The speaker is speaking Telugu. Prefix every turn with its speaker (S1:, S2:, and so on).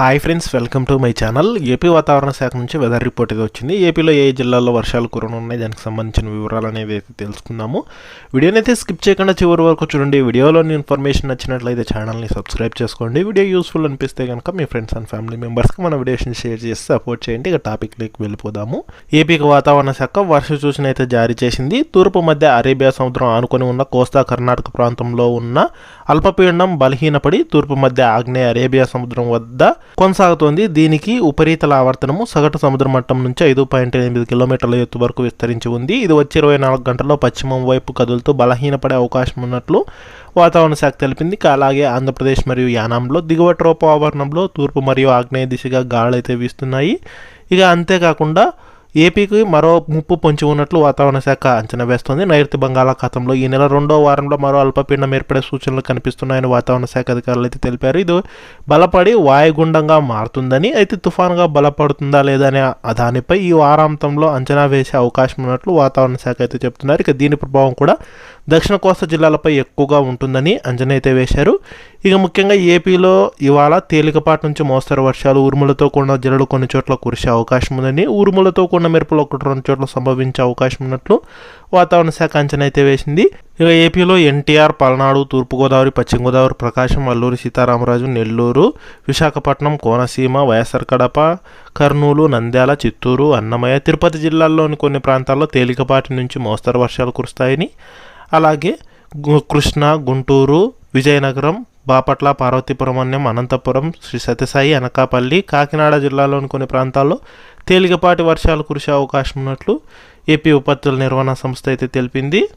S1: Hi friends welcome to my channel AP వాతావరణ శాఖ నుంచి వెదర్ రిపోర్ట్ అయితే వచ్చింది. ఏపీలో ఏ జిల్లాల్లో వర్షాలు కురనున్నాయి దానికి సంబంధించిన వివరాలు అనేది అయితే తెలుసుకుందాము. వీడియోని అయితే స్కిప్ చేయకుండా చివరి వరకు చూడండి. వీడియోలోని ఇన్ఫర్మేషన్ నచ్చినట్లయితే ఛానల్ని సబ్స్క్రైబ్ చేసుకోండి. వీడియో యూస్ఫుల్ అనిపిస్తే కనుక మీ ఫ్రెండ్స్ అండ్ ఫ్యామిలీ మెంబర్స్కి మన వీడియోస్ని షేర్ చేసి సపోర్ట్ చేయండి. ఇక టాపిక్లోకి వెళ్ళిపోదాము. ఏపీకి వాతావరణ శాఖ వర్ష సూచన అయితే జారీ చేసింది. తూర్పు మధ్య అరేబియా సముద్రం ఆనుకొని ఉన్న కోస్తా కర్ణాటక ప్రాంతంలో ఉన్న అల్పపీడనం బలహీనపడి తూర్పు మధ్య ఆగ్నేయ అరేబియా సముద్రం వద్ద కొనసాగుతోంది. దీనికి ఉపరితల ఆవర్తనము సగటు సముద్ర మట్టం నుంచి ఐదు పాయింట్ ఎనిమిది కిలోమీటర్ల ఎత్తు వరకు విస్తరించి ఉంది. ఇది వచ్చే ఇరవై నాలుగు గంటల్లో పశ్చిమం వైపు కదులుతూ బలహీనపడే అవకాశం ఉన్నట్లు వాతావరణ శాఖ తెలిపింది. అలాగే ఆంధ్రప్రదేశ్ మరియు యానాంలో దిగువ ట్రోపో ఆవరణంలో తూర్పు మరియు ఆగ్నేయ దిశగా గాలులు వీస్తున్నాయి. ఇక అంతేకాకుండా ఏపీకి మరో ముప్పు పొంచి ఉన్నట్లు వాతావరణ శాఖ అంచనా వేస్తోంది. నైరుతి బంగాళాఖాతంలో ఈ నెల రెండో వారంలో మరో అల్పపీడనం ఏర్పడే సూచనలు కనిపిస్తున్నాయని వాతావరణ శాఖ అధికారులు అయితే తెలిపారు. ఇది బలపడి వాయుగుండంగా మారుతుందని అయితే తుఫానుగా బలపడుతుందా లేదా అనే దానిపై ఈ వారాంతంలో అంచనా వేసే అవకాశం ఉన్నట్లు వాతావరణ శాఖ అయితే చెప్తున్నారు. ఇక దీని ప్రభావం కూడా దక్షిణ కోస్తా జిల్లాలపై ఎక్కువగా ఉంటుందని అంచనా అయితే వేశారు. ఇక ముఖ్యంగా ఏపీలో ఇవాళ తేలికపాటి నుంచి మోస్తరు వర్షాలు ఉరుములతో కూడిన జల్లులు కొన్ని చోట్ల కురిసే అవకాశం ఉందని ఉరుములతో కూడిన మెరుపులు ఒకటి రెండు చోట్ల సంభవించే అవకాశం ఉన్నట్లు వాతావరణ శాఖ అంచనా అయితే వేసింది. ఇక ఏపీలో ఎన్టీఆర్ పల్నాడు తూర్పుగోదావరి పశ్చిమ గోదావరి ప్రకాశం అల్లూరి సీతారామరాజు నెల్లూరు విశాఖపట్నం కోనసీమ వైఎస్ఆర్ కడప కర్నూలు నంద్యాల చిత్తూరు అన్నమయ్య తిరుపతి జిల్లాల్లోని కొన్ని ప్రాంతాల్లో తేలికపాటి నుంచి మోస్తరు వర్షాలు కురుస్తాయని. అలాగే కృష్ణా గుంటూరు విజయనగరం బాపట్ల పార్వతీపురం అన్యం అనంతపురం శ్రీ సత్యసాయి అనకాపల్లి కాకినాడ జిల్లాలోని కొన్ని ప్రాంతాల్లో తేలికపాటి వర్షాలు కురిసే అవకాశం ఉన్నట్లు ఏపీ విపత్తుల నిర్వహణ సంస్థ అయితే తెలిపింది.